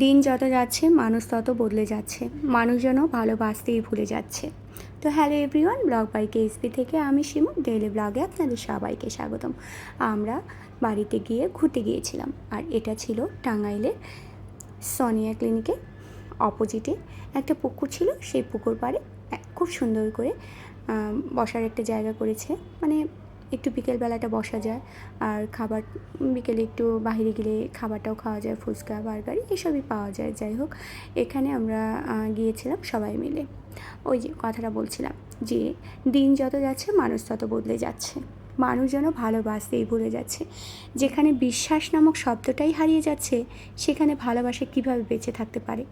দিন যত যাচ্ছে, মানুষ তত বদলে যাচ্ছে। মানুষজনও যেন ভালোবাসতেই ভুলে যাচ্ছে। তো hello everyone blog by KSP থেকে আমি শিমু ডেইলি ব্লগে আপনাদের সবাইকে স্বাগতম। আমরা বাড়িতে গিয়ে ঘুরতে গিয়েছিলাম, আর এটা ছিল টাঙ্গাইলের সনিয়া ক্লিনিকে অপোজিটে একটা পুকুর ছিল। সেই পুকুর পাড়ে, খুব সুন্দর করে বসার একটা জায়গা করেছে। মানে একটু বিকেলবেলাটা বসা যায়। আর খাবার, বিকেলে একটু বাইরে গেলে খাবারটাও খাওয়া যায়, ফুচকা, বার্গার এসবই পাওয়া যায়। যাই হোক, এখানে আমরা গিয়েছিলাম সবাই মিলে। ওই যে কথাটা বলছিলাম যে দিন যত যাচ্ছে, মানুষ তত বদলে যাচ্ছে। মানুষ যেন ভালোবাসতেই ভুলে যাচ্ছে। যেখানে বিশ্বাস নামক শব্দটাই হারিয়ে যাচ্ছে, সেখানে ভালোবাসা কীভাবে বেঁচে থাকতে পারে?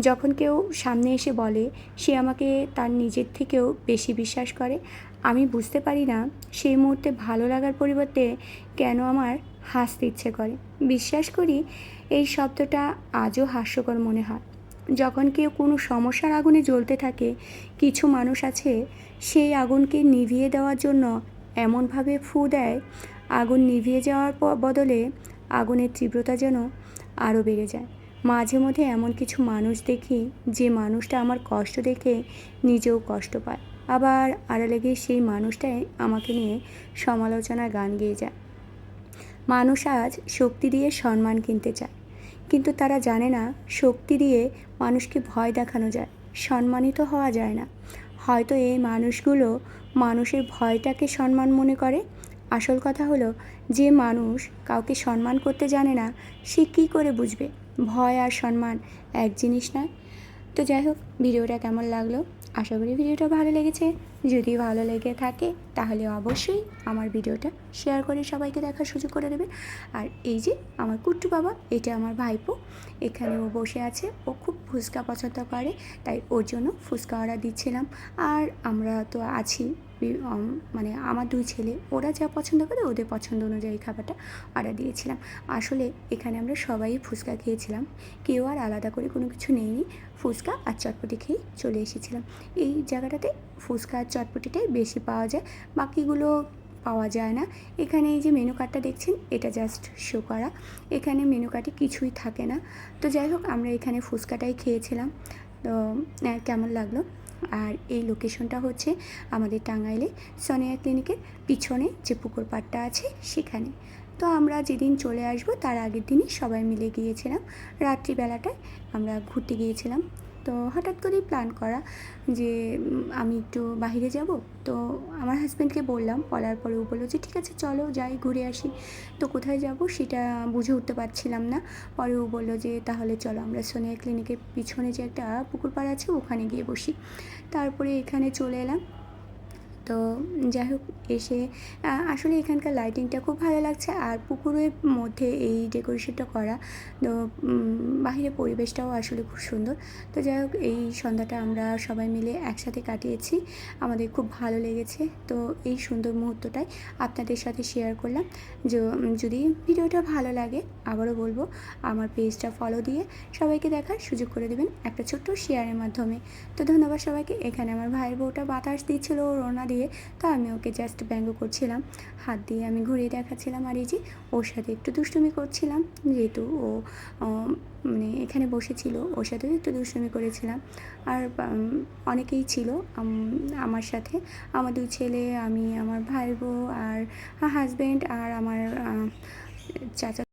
যখন কেউ সামনে এসে বলে, সে আমাকে তার নিজের থেকেও বেশি বিশ্বাস করে, আমি বুঝতে পারি না সেই মুহূর্তে ভালো লাগার পরিবর্তে কেন আমার হাসতে ইচ্ছে করে। বিশ্বাস করি, এই শব্দটা আজও হাস্যকর মনে হয়। যখন কেউ কোনো সমস্যার আগুনে জ্বলতে থাকে, কিছু মানুষ আছে, সেই আগুনকে নিভিয়ে দেওয়ার জন্য এমনভাবে ফু দেয়, আগুন নিভিয়ে যাওয়ার বদলে আগুনের তীব্রতা যেন আরও বেড়ে যায়। মাঝে মধ্যে এমন কিছু মানুষ দেখি, যে মানুষটা আমার কষ্ট দেখে নিজেও কষ্ট পায়। আবার আড়ালে গিয়ে সেই মানুষটাই আমাকে নিয়ে সমালোচনার গান গেয়ে যায়। মানুষ আজ শক্তি দিয়ে সম্মান কিনতে চায়, কিন্তু তারা জানে না শক্তি দিয়ে মানুষকে ভয় দেখানো যায়। সম্মানিত হওয়া যায় না। হয়তো এই মানুষগুলো মানুষের ভয়টাকে সম্মান মনে করে। আসল কথা হলো, যে মানুষ কাউকে সম্মান করতে জানে না, সে কী করে বুঝবে? ভয় আর সম্মান এক জিনিস নয়। তো যাই হোক, ভিডিওটা কেমন লাগল? আশা করি ভিডিওটা ভালো লেগেছে। যদি ভালো লেগে থাকে, তাহলে অবশ্যই আমার ভিডিওটা শেয়ার করে সবাইকে দেখার সুযোগ করে দেবে। আর এই যে আমার কুট্টু বাবা, এটা আমার ভাইপো, এখানে ও বসে আছে। ও খুব ফুচকা পছন্দ করে, তাই ওর জন্য ফুচকা অর্ডার দিচ্ছিলাম। আর আমরা তো আছি মানে আমার দুই ছেলে, ওরা যা পছন্দ করে ওদের পছন্দ অনুযায়ী খাবারটা অর্ডার দিয়েছিলাম। আসলে এখানে আমরা সবাই ফুচকা খেয়েছিলাম, কেউ আর আলাদা করে কোনো কিছু নেয়নি ফুচকা আর চটপটি খেয়ে চলে এসেছিলাম। এই জায়গাটাতে ফুচকা আর চটপটিটাই বেশি পাওয়া যায়, বাকিগুলো পাওয়া যায় না। এখানে এই যে মেনু কার্ডটা দেখছেন, এটা জাস্ট শো করা। এখানে মেনু কার্ডে কিছুই থাকে না। তো যাই হোক, আমরা এখানে ফুচকাটাই খেয়েছিলাম। তো কেমন লাগল? আর এই লোকেশনটা হচ্ছে আমাদের টাঙ্গাইলে সনিয়া ক্লিনিকের পিছনে যে পুকুর পাড়টা আছে সেখানে। তো আমরা যেদিন চলে আসব তার আগের দিনই সবাই মিলে গিয়েছিলাম। রাত্রিবেলাটায় আমরা ঘুরতে গিয়েছিলাম। তো হঠাৎ করেই প্ল্যান করা যে, আমি একটু বাহিরে যাব। তো আমার হাজব্যান্ডকে বললাম, বলার পরে ও বলল যে, ঠিক আছে, চলো যাই, ঘুরে আসি। তো কোথায় যাব সেটা বুঝে উঠতে পারছিলাম না। পরে ও বলল যে, তাহলে চলো, আমরা সোনিয়া ক্লিনিকের পিছনে যে একটা পুকুর পাড় আছে, ওখানে গিয়ে বসি। তারপরে এখানে চলে এলাম। তো যাই হোক এসে আসলে এখানকার লাইটিংটা খুব ভালো লাগছে আর পুকুরের মধ্যে এই ডেকোরেশনটা করা তো উম, বাহিরে পরিবেশটাও আসলে খুব সুন্দর। তো যাই হোক এই সন্ধ্যাটা আমরা সবাই মিলে একসাথে কাটিয়েছি আমাদের খুব ভালো লেগেছে। তো এই সুন্দর মুহূর্তটাই আপনাদের সাথে শেয়ার করলাম। য- যদি ভিডিওটা ভালো লাগে আবারও বলব আমার পেজটা ফলো দিয়ে সবাইকে দেখার সুযোগ করে দেবেন একটা ছোট্ট শেয়ারের মাধ্যমে। তো ধন্যবাদ সবাইকে। এখানে আমার ভাইয়ের বউটা বাতাস দিচ্ছিল রোনা দিয়ে তো আমি ওকে জাস্ট ব্যঙ্গ করছিলাম। হাত দিয়ে আমি ঘুরিয়ে দেখাচ্ছিলাম আর এই যে ওর সাথে একটু দুষ্টুমি করছিলাম, যেহেতু ও মানে এখানে বসেছিল, ওর সাথেও একটু দুষ্টুমি করেছিলাম। আর অনেকেই ছিল আমার সাথে। আমার দুই ছেলে, আমি, আমার ভাই বউ আর হাজব্যান্ড আর আমার চাচা